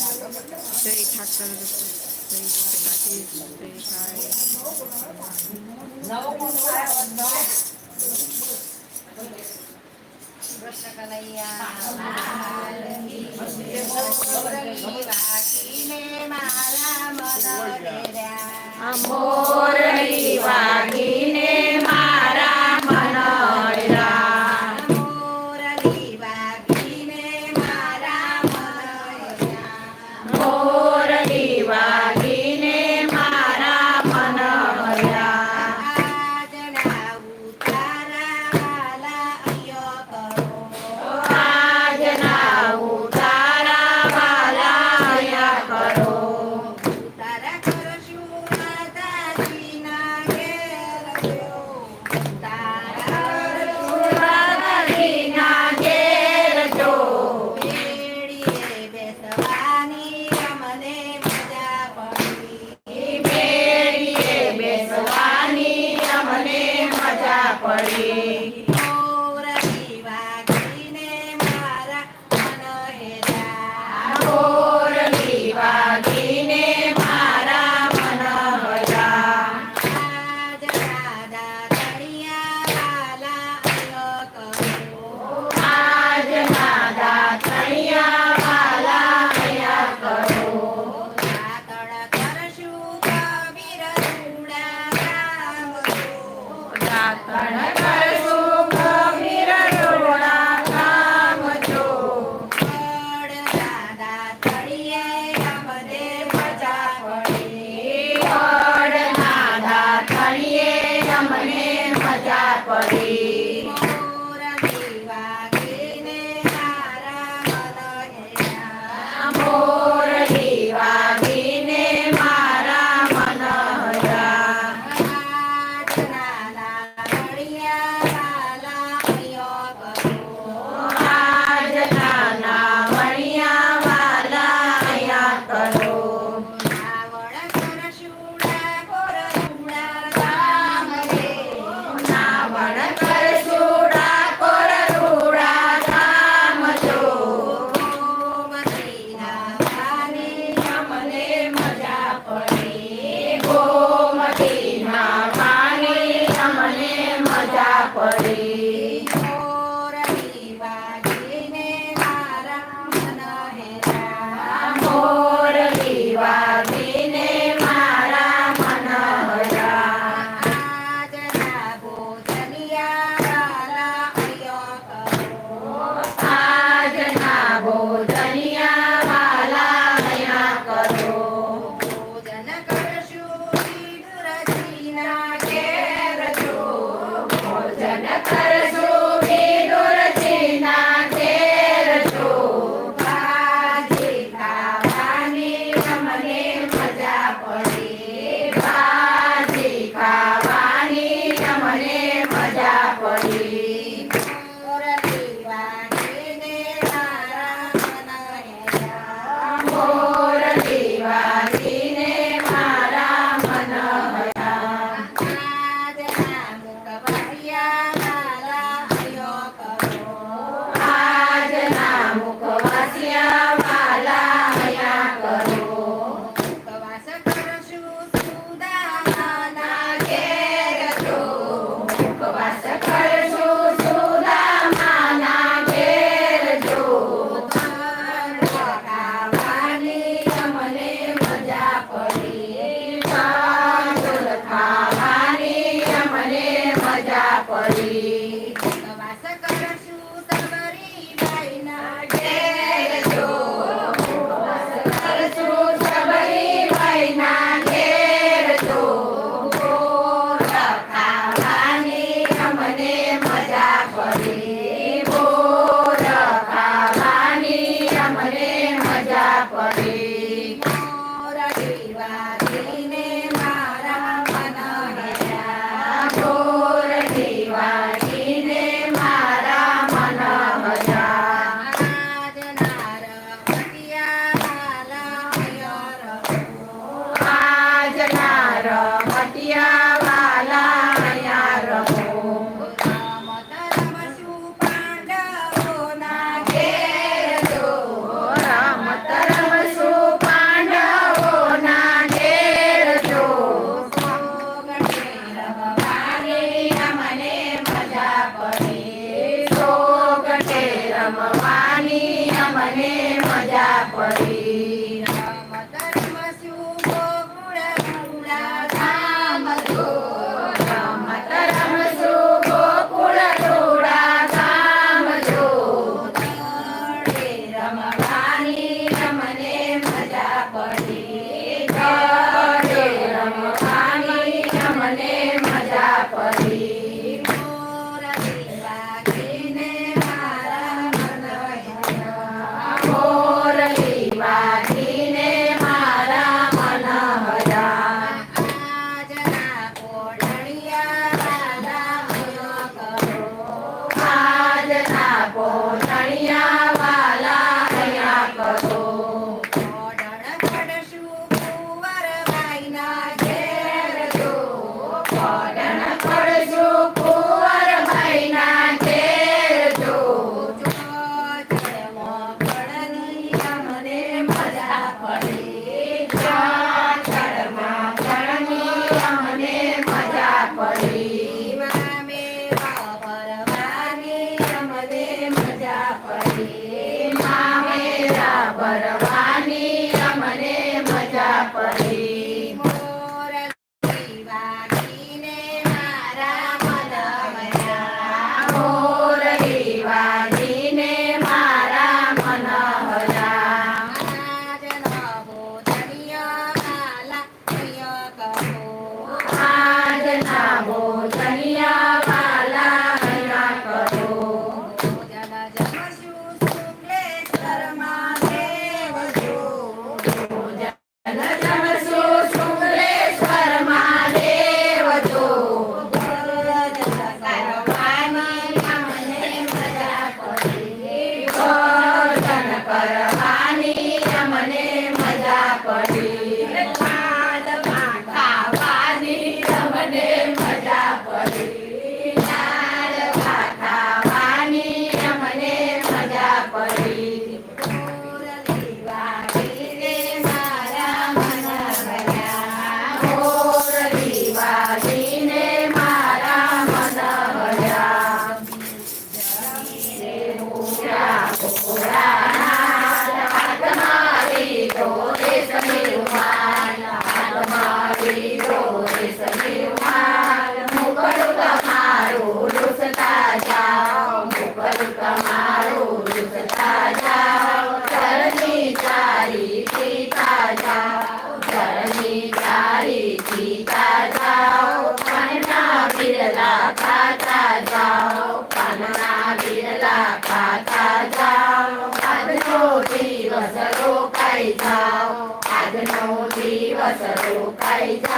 જય ઠાકર જય દ્વારકાધીશ જય મોરલી વાગીને Equity. already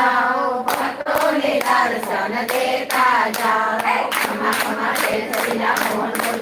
जाओ भक्तों ने दर्शन देता जाओ क्षमा क्षमा दे सदा मोहन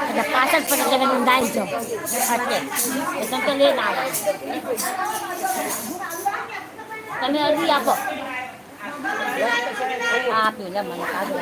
એટલે પાછળ પડી એટલે મેં નાઈ જાઉં એટલે એટલે તો લઈને આવ્યા તમે અરજી આપો આપ્યું લે મને કાઢો